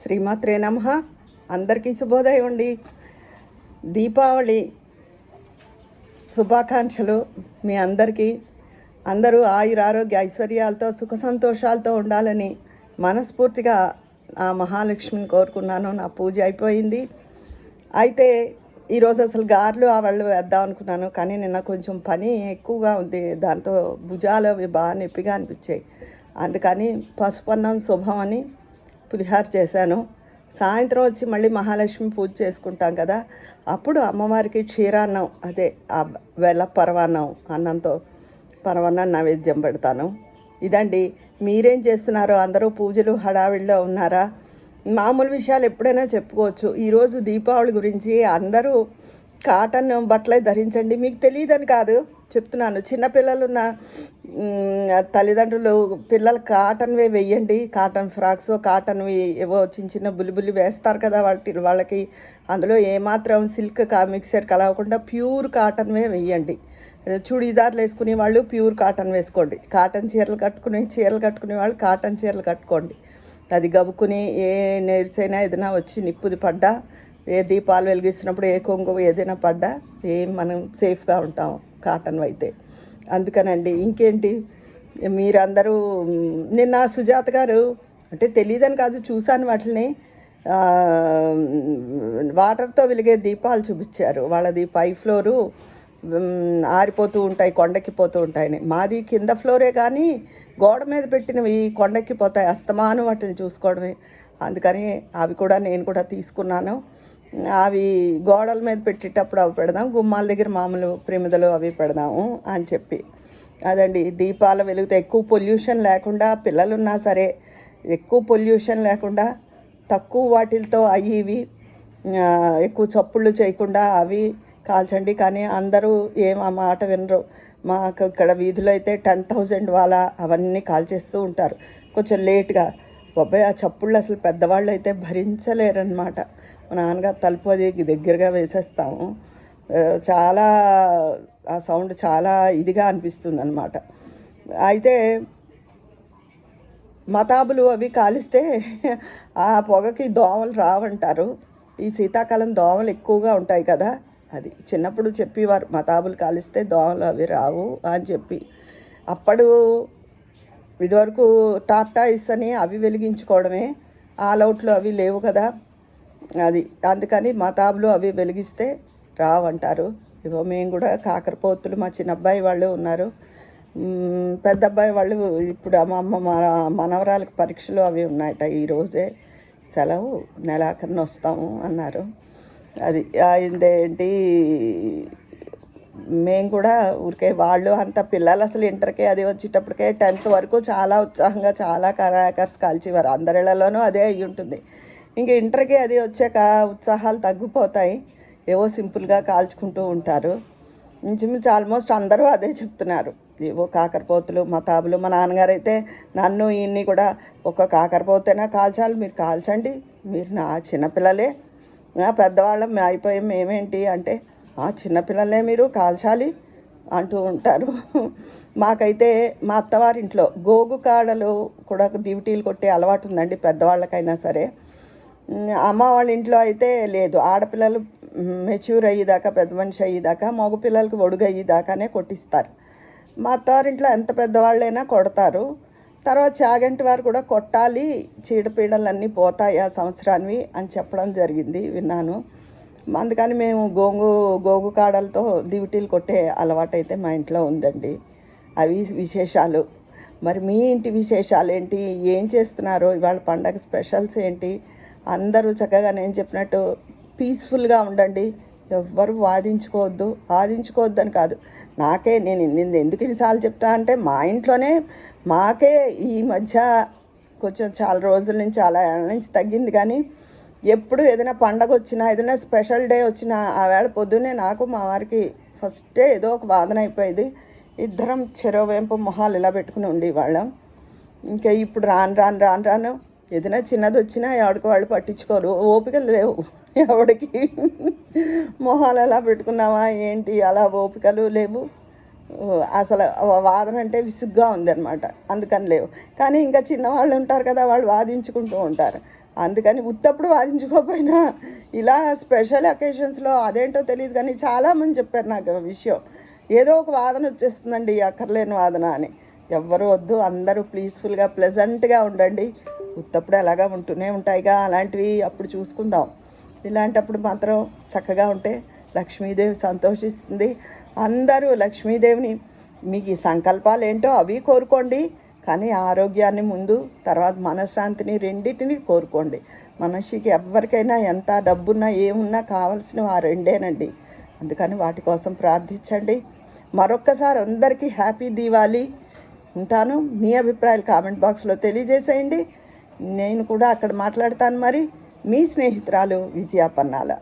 శ్రీమాత్రే నమ. అందరికీ శుభోదయం అండి. దీపావళి శుభాకాంక్షలు మీ అందరికీ. అందరూ ఆయుర ఆరోగ్య ఐశ్వర్యాలతో సుఖ సంతోషాలతో ఉండాలని మనస్ఫూర్తిగా ఆ మహాలక్ష్మిని కోరుకున్నాను. నా పూజ అయిపోయింది. అయితే ఈరోజు అసలు గారెలు ఆ వాళ్ళు వేద్దాం అనుకున్నాను. కానీ నిన్న కొంచెం పని ఎక్కువగా ఉంది. దాంతో భుజాలు అవి బాగా నొప్పిగా అనిపించాయి. అందుకని పసుపన్నం శుభం అని పులిహార చేశాను. సాయంత్రం వచ్చి మళ్ళీ మహాలక్ష్మి పూజ చేసుకుంటాం కదా. అప్పుడు అమ్మవారికి క్షీరాన్నం అదే ఆ వెల్ల పరవాన్నం అన్నంతో పరవాన్నం నైవేద్యం పెడతాను. ఇదండి మీరేం చేస్తున్నారో? అందరూ పూజలు హడావిడిలో ఉన్నారా? మామూలు విషయాలు ఎప్పుడైనా చెప్పుకోవచ్చు. ఈరోజు దీపావళి గురించి అందరూ కాటన్ బట్టలే ధరించండి. మీకు తెలియదని కాదు. చెప్తున్నాను. చిన్నపిల్లలున్న ఉన్న తల్లిదండ్రులు పిల్లలు కాటన్వే వెయ్యండి కాటన్ ఫ్రాక్స్ కాటన్వి ఏవో చిన్న చిన్న బులిబులి వేస్తారు కదా వాటి వాళ్ళకి. అందులో ఏమాత్రం సిల్క్ కా మిక్సర్ కలవకుండా ప్యూర్ కాటన్వే వెయ్యండి చుడీదార్లు వేసుకునే వాళ్ళు ప్యూర్ కాటన్ వేసుకోండి. కాటన్ చీరలు కట్టుకునే చీరలు కట్టుకునే వాళ్ళు కాటన్ చీరలు కట్టుకోండి. అది గబుకుని ఏ నేర్చైనా ఏదైనా వచ్చి నిప్పుది పడ్డా ఏ దీపాలు వెలిగిస్తున్నప్పుడు ఏ కొంగు ఏదైనా పడ్డా ఏం మనం సేఫ్గా ఉంటాం కాటన్ అయితే. అందుకనండి ఇంకేంటి? మీరందరూ నిన్న సుజాత గారు అంటే తెలియదని కాదు చూశాను వాటిని వాటర్తో వెలిగే దీపాలు చూపించారు. వాళ్ళది పై ఫ్లోరు ఆరిపోతూ ఉంటాయి కొండెక్కిపోతూ ఉంటాయని. మాది కింద ఫ్లోరే కానీ గోడ మీద పెట్టినవి కొండెక్కిపోతాయి అస్తమానం వాటిని చూసుకోవడమే. అందుకని అవి కూడా నేను కూడా తీసుకున్నాను. అవి గోడల మీద పెట్టేటప్పుడు అవి పెడదాం గుమ్మాల దగ్గర మామూలు ప్రేమిదలు అవి పెడదాము అని చెప్పి. అదండి దీపాల వెలుగుతో ఎక్కువ పొల్యూషన్ లేకుండా పిల్లలున్నా సరే ఎక్కువ పొల్యూషన్ లేకుండా తక్కువ వాటిలతో అవి ఇవి ఎక్కువ చప్పుళ్ళు చేయకుండా అవి కాల్చండి. కానీ అందరూ ఏం ఆ మాట వినరు. మాకు ఇక్కడ వీధిలో అయితే టెన్ థౌజండ్ వాళ్ళ అవన్నీ కాల్చేస్తూ ఉంటారు. కొంచెం లేట్గా. బాబాయ్ ఆ చప్పుళ్ళు అసలు పెద్దవాళ్ళు అయితే భరించలేరన్నమాట. మా నాన్నగారు తలుపు అది దగ్గరగా వేసేస్తాము. చాలా ఆ సౌండ్ చాలా ఇదిగా అనిపిస్తుంది అనమాట అయితే మతాబులు అవి కాలిస్తే ఆ పొగకి దోమలు రావంటారు. ఈ శీతాకాలం దోమలు ఎక్కువగా ఉంటాయి కదా అది చిన్నప్పుడు చెప్పేవారు మతాబులు కాలిస్తే దోమలు అవి రావు అని చెప్పి. అప్పుడు ఇదివరకు టాటాయిస్ అని అవి వెలిగించుకోవడమే ఆల్అవుట్లు అవి లేవు కదా. అది అందుకని మతాబులు అవి వెలిగిస్తే రావంటారు. ఇవో మేము కూడా కాకరపోతులు మా చిన్న అబ్బాయి వాళ్ళు ఉన్నారు. పెద్ద అబ్బాయి వాళ్ళు ఇప్పుడు మా అమ్మ మా మనవరాలకు పరీక్షలు అవి ఉన్నాయట ఈరోజే సెలవు నెలాఖరిని వస్తాము అన్నారు. అది అయిందేంటి మేము కూడా ఊరికే వాళ్ళు అంత పిల్లలు అసలు ఇంటర్కే అది వచ్చేటప్పటికే టెన్త్ వరకు చాలా ఉత్సాహంగా చాలా కరాకర్స్ కాల్చేవారు. అందరిలలోనూ అదే అయి ఉంటుంది ఇంక ఇంటర్కి అది వచ్చాక ఉత్సాహాలు తగ్గిపోతాయి. ఏవో సింపుల్గా కాల్చుకుంటూ ఉంటారు. ఇంచుమించు ఆల్మోస్ట్ అందరూ అదే చెప్తున్నారు. ఏవో కాకరపోతులు మా తాబులు మా నాన్నగారు అయితే నన్ను ఈయన్ని కూడా ఒక కాకరపోతేనా కాల్చాలి మీరు కాల్చండి. మీరు నా చిన్నపిల్లలే. పెద్దవాళ్ళం అయిపోయాం మేమేంటి అంటే "ఆ, చిన్నపిల్లలే మీరు కాల్చాలి అంటూ ఉంటారు. మాకైతే మా అత్తవారింట్లో గోగు కాడలు కూడా దివిటీలు కొట్టే అలవాటు ఉందండి పెద్దవాళ్ళకైనా సరే. అమ్మ వాళ్ళ ఇంట్లో అయితే లేదు. ఆడపిల్లలు మెచ్యూర్ అయ్యేదాకా పెద్ద మనిషి అయ్యేదాకా మగపిల్లలకి ఒడుగు అయ్యేదాకానే కొట్టిస్తారు. మా అత్తవారింట్లో ఎంత పెద్దవాళ్ళైనా కొడతారు. తర్వాత చాగంటి వారు కూడా కొట్టాలి చీడపీడలన్నీ పోతాయి ఆ సంవత్సరానివి అని చెప్పడం జరిగింది విన్నాను. అందుకని మేము గోంగు గోగు కాడలతో దివిటీలు కొట్టే అలవాటు అయితే మా ఇంట్లో ఉందండి. అవి విశేషాలు. మరి మీ ఇంటి విశేషాలు ఏంటి ఏం చేస్తున్నారో? ఇవాళ పండగ స్పెషల్స్ ఏంటి? అందరూ చక్కగా నేను చెప్పినట్టు పీస్ఫుల్గా ఉండండి. ఎవ్వరు వాదించుకోవద్దు. వాదించుకోవద్దు అని కాదు. నాకే నేను నేను ఎందుకు ఇన్నిసార్లు చెప్తా అంటే మా ఇంట్లోనే మాకే ఈ మధ్య కొంచెం చాలా రోజుల నుంచి చాలా ఏళ్ళ నుంచి తగ్గింది కానీ ఎప్పుడు ఏదైనా పండగ వచ్చినా ఏదైనా స్పెషల్ డే వచ్చినా ఆ వేళ పొద్దున్నే నాకు మా వారికి ఫస్టే ఏదో ఒక వాదన అయిపోయేది. ఇద్దరం చెరోవేంపు మొహాలు ఇలా పెట్టుకుని ఉండేవాళ్ళం. ఇంకా ఇప్పుడు రాను రాను రాను రాను ఏదైనా చిన్నది వచ్చినా ఎవరికి వాళ్ళు పట్టించుకోరు. ఓపికలు లేవు. ఎవడికి మొహాలు ఎలా పెట్టుకున్నావా ఏంటి అలా ఓపికలు లేవు. అసలు వాదన అంటే విసుగ్గా ఉందన్నమాట. అందుకని లేవు. కానీ ఇంకా చిన్నవాళ్ళు ఉంటారు కదా వాళ్ళు వాదించుకుంటూ ఉంటారు. అందుకని ఉత్తప్పుడు వాదించుకోకపోయినా ఇలా స్పెషల్ అకేషన్స్లో అదేంటో తెలియదు కానీ చాలామంది చెప్పారు నాకు విషయం. ఏదో ఒక వాదన వచ్చేస్తుందండి అక్కర్లేని వాదన అని. ఎవ్వరు వద్దు అందరూ ప్లీజ్ఫుల్గా ప్లెజెంట్గా ఉండండి. ఉత్తప్పుడు అలాగా ఉంటూనే ఉంటాయిగా అలాంటివి అప్పుడు చూసుకుందాం. ఇలాంటప్పుడు మాత్రం చక్కగా ఉంటే లక్ష్మీదేవి సంతోషిస్తుంది. అందరూ లక్ష్మీదేవిని మీకు సంకల్పాలు ఏంటో అవి కోరుకోండి. కానీ ఆరోగ్యాన్ని ముందు తర్వాత మనశ్శాంతిని రెండింటిని కోరుకోండి. మనిషికి ఎవరికైనా ఎంత డబ్బున్నా ఏమున్నా కావాల్సినవి ఆ రెండేనండి. అందుకని వాటి కోసం ప్రార్థించండి. మరొక్కసారి అందరికీ హ్యాపీ దీవాలి ఉంటాను. మీ అభిప్రాయాలు కామెంట్ బాక్స్లో తెలియజేసేయండి. నేను కూడా అక్కడ మాట్లాడతాను మరి. మీ స్నేహితురాలు విజయాపన్నాల